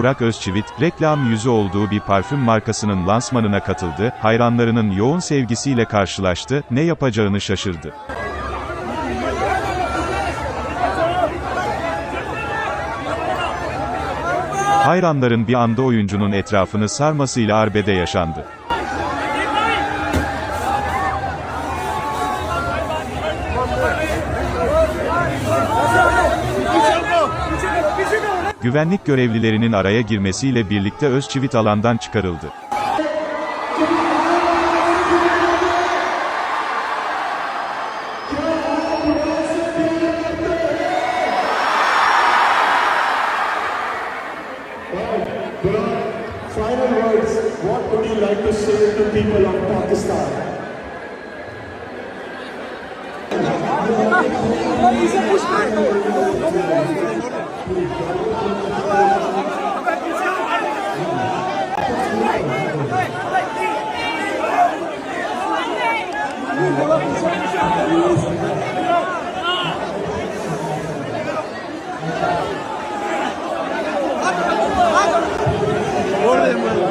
Burak Özçivit, reklam yüzü olduğu bir parfüm markasının lansmanına katıldı, hayranlarının yoğun sevgisiyle karşılaştı, ne yapacağını şaşırdı. Hayranların bir anda oyuncunun etrafını sarmasıyla arbede yaşandı. Güvenlik görevlilerinin araya girmesiyle birlikte Özçivit alandan çıkarıldı. Final words, what would you like to say to people of Pakistan? Gol de mano.